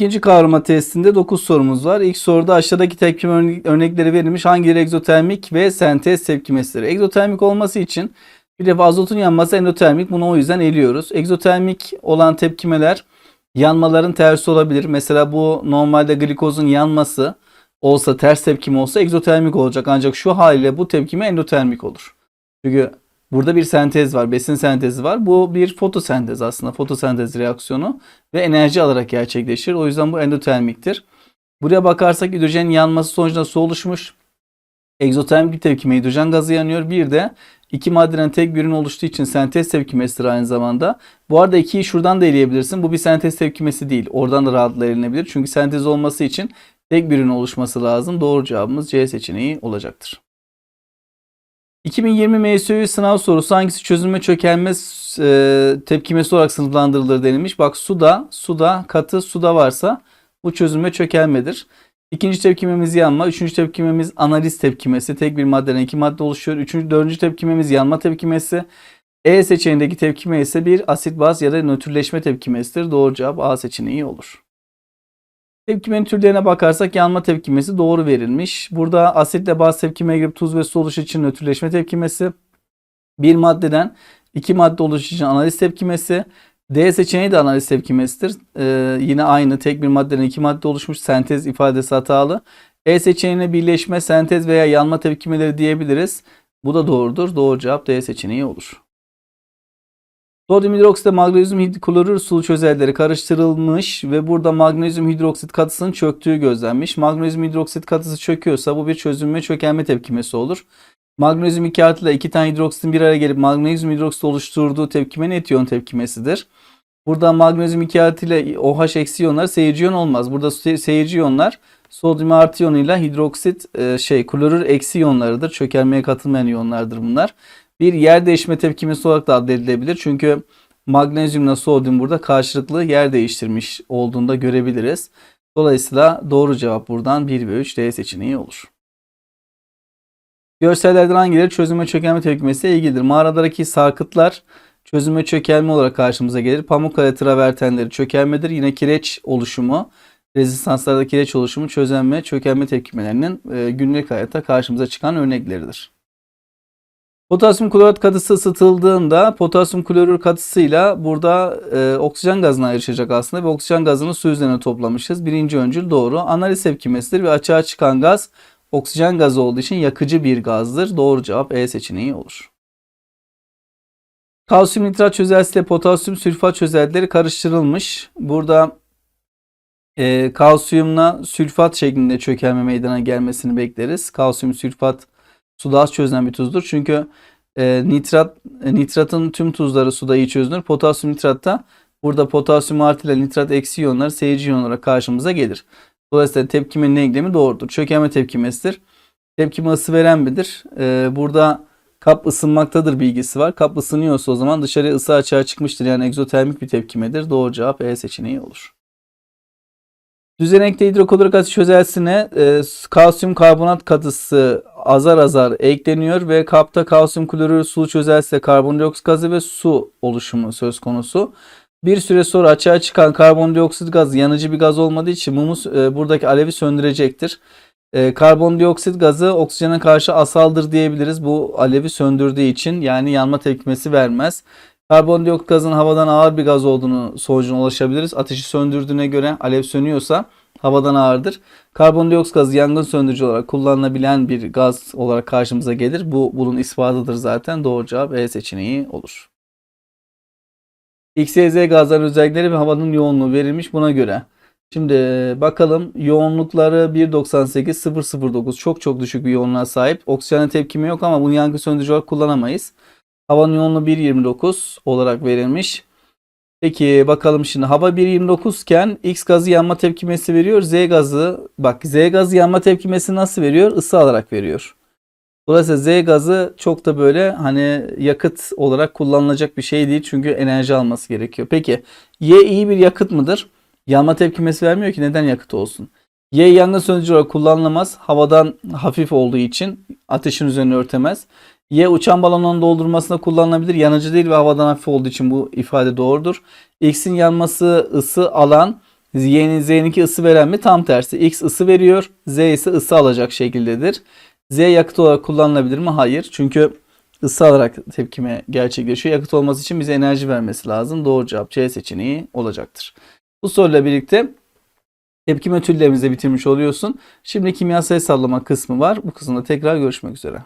İkinci kavrama testinde 9 sorumuz var. İlk soruda aşağıdaki tepkime örne- örnekleri verilmiş hangileri egzotermik ve sentez tepkimesidir? Egzotermik olması için bir defa azotun yanması endotermik. Bunu o yüzden eliyoruz. Egzotermik olan tepkimeler yanmaların tersi olabilir. Mesela bu normalde glikozun yanması olsa ters tepkime olsa egzotermik olacak. Ancak şu haliyle bu tepkime endotermik olur. Çünkü burada bir sentez var, besin sentezi var. Bu bir fotosentez aslında, fotosentez reaksiyonu ve enerji alarak gerçekleşir. O yüzden bu endotermiktir. Buraya bakarsak hidrojenin yanması sonucunda su oluşmuş. Egzotermik bir tepkime hidrojen gazı yanıyor. Bir de iki maddeden tek bir ürün oluştuğu için sentez tepkimesidir aynı zamanda. Bu arada ikiyi şuradan da eleyebilirsin. Bu bir sentez tepkimesi değil. Oradan da rahatlıkla elenebilir. Çünkü sentez olması için tek bir ürün oluşması lazım. Doğru cevabımız C seçeneği olacaktır. 2020 MSÜ sınav sorusu hangisi çözülme çökelme e, tepkimesi olarak sınıflandırılır denilmiş. Bak suda, suda, katı suda varsa bu çözülme çökelmedir. İkinci tepkimemiz yanma. Üçüncü tepkimemiz analiz tepkimesi. Tek bir maddeden iki madde oluşuyor. Üçüncü, dördüncü tepkimemiz yanma tepkimesi. E seçeneğindeki tepkime ise bir asit baz ya da nötrleşme tepkimesidir. Doğru cevap A seçeneği olur. Tepkimenin türlerine bakarsak yanma tepkimesi doğru verilmiş. Burada asitle baz tepkimeye girip tuz ve su oluşu için nötrleşme tepkimesi. Bir maddeden iki madde oluşu için analiz tepkimesi. D seçeneği de analiz tepkimesidir. Ee, yine aynı tek bir maddeden iki madde oluşmuş sentez ifadesi hatalı. E seçeneğine birleşme, sentez veya yanma tepkimeleri diyebiliriz. Bu da doğrudur. Doğru cevap D seçeneği olur. Sodyum hidroksit ve magnezyum hid- klorür sulu çözeltileri karıştırılmış ve burada magnezyum hidroksit katısının çöktüğü gözlenmiş. Magnezyum hidroksit katısı çöküyorsa bu bir çözünme çökelme tepkimesi olur. Magnezyum 2 artı ile 2 tane hidroksitin bir araya gelip magnezyum hidroksit oluşturduğu tepkime net iyon tepkimesidir. Burada magnezyum 2 artı ile OH eksi iyonlar seyirci iyon olmaz. Burada se- seyirci iyonlar sodyum artı iyonuyla hidroksit e, şey klorür eksi iyonlarıdır. Çökelmeye katılmayan iyonlardır bunlar. Bir yer değişme tepkimesi olarak da addedilebilir. Çünkü magnezyumla sodyum burada karşılıklı yer değiştirmiş olduğunda görebiliriz. Dolayısıyla doğru cevap buradan 1 ve 3 D seçeneği olur. Görsellerden hangileri çözünme çökelme tepkimesiyle ilgilidir? Mağaradaki sarkıtlar çözünme çökelme olarak karşımıza gelir. Pamukkale travertenleri çökelmedir. Yine kireç oluşumu, rezistanslarda kireç oluşumu çözünme çökelme tepkimelerinin e, günlük hayatta karşımıza çıkan örnekleridir. Potasyum klorat katısı ısıtıldığında potasyum klorür katısıyla burada e, oksijen gazına ayrışacak aslında ve oksijen gazını su üzerine toplamışız. Birinci öncül doğru. Analiz tepkimesidir ve açığa çıkan gaz oksijen gazı olduğu için yakıcı bir gazdır. Doğru cevap E seçeneği olur. Kalsiyum nitrat çözeltisi ile potasyum sülfat çözeltileri karıştırılmış. Burada e, kalsiyumla sülfat şeklinde çökelme meydana gelmesini bekleriz. Kalsiyum sülfat suda az çözünen bir tuzdur. Çünkü e, nitrat e, nitratın tüm tuzları suda iyi çözünür. Potasyum nitratta burada potasyum artı ile nitrat eksi iyonları seyirci iyon olarak karşımıza gelir. Dolayısıyla tepkimenin denklemi doğrudur. Çökelme tepkimesidir. Tepkime ısı veren midir? E, burada kap ısınmaktadır bilgisi var. Kap ısınıyorsa o zaman dışarıya ısı açığa çıkmıştır. Yani egzotermik bir tepkimedir. Doğru cevap E seçeneği olur. Düzenekte hidroklorik asit çözeltisine e, kalsiyum karbonat katısı azar azar ekleniyor ve kapta kalsiyum klorür sulu çözeltisi karbondioksit gazı ve su oluşumu söz konusu. Bir süre sonra açığa çıkan karbondioksit gazı yanıcı bir gaz olmadığı için mumu e, buradaki alevi söndürecektir. E, karbondioksit gazı oksijene karşı asaldır diyebiliriz. Bu alevi söndürdüğü için yani yanma tepkimesi vermez. Karbondioksit gazın havadan ağır bir gaz olduğunu sonucuna ulaşabiliriz. Ateşi söndürdüğüne göre alev sönüyorsa havadan ağırdır. Karbondioksit gazı yangın söndürücü olarak kullanılabilen bir gaz olarak karşımıza gelir. Bu bunun ispatıdır zaten. Doğru cevap E seçeneği olur. X, Y, Z gazların özellikleri ve havanın yoğunluğu verilmiş buna göre. Şimdi bakalım yoğunlukları 1.98 009 çok çok düşük bir yoğunluğa sahip. Oksijene tepkimi yok ama bunu yangın söndürücü olarak kullanamayız. Havanın yoğunluğu 1.29 olarak verilmiş. Peki bakalım şimdi hava 1.29 iken X gazı yanma tepkimesi veriyor. Z gazı bak Z gazı yanma tepkimesi nasıl veriyor? Isı alarak veriyor. Dolayısıyla Z gazı çok da böyle hani yakıt olarak kullanılacak bir şey değil. Çünkü enerji alması gerekiyor. Peki Y iyi bir yakıt mıdır? Yanma tepkimesi vermiyor ki neden yakıt olsun? Y yangın söndürücü olarak kullanılamaz. Havadan hafif olduğu için ateşin üzerine örtemez. Y uçan balonun doldurmasında kullanılabilir. Yanıcı değil ve havadan hafif olduğu için bu ifade doğrudur. X'in yanması ısı alan Y'nin Z'ninki ısı veren mi? Tam tersi. X ısı veriyor. Z ise ısı alacak şekildedir. Z yakıt olarak kullanılabilir mi? Hayır. Çünkü ısı alarak tepkime gerçekleşiyor. Yakıt olması için bize enerji vermesi lazım. Doğru cevap C seçeneği olacaktır. Bu soruyla birlikte tepkime türlerimizi bitirmiş oluyorsun. Şimdi kimyasal hesaplama kısmı var. Bu kısımda tekrar görüşmek üzere.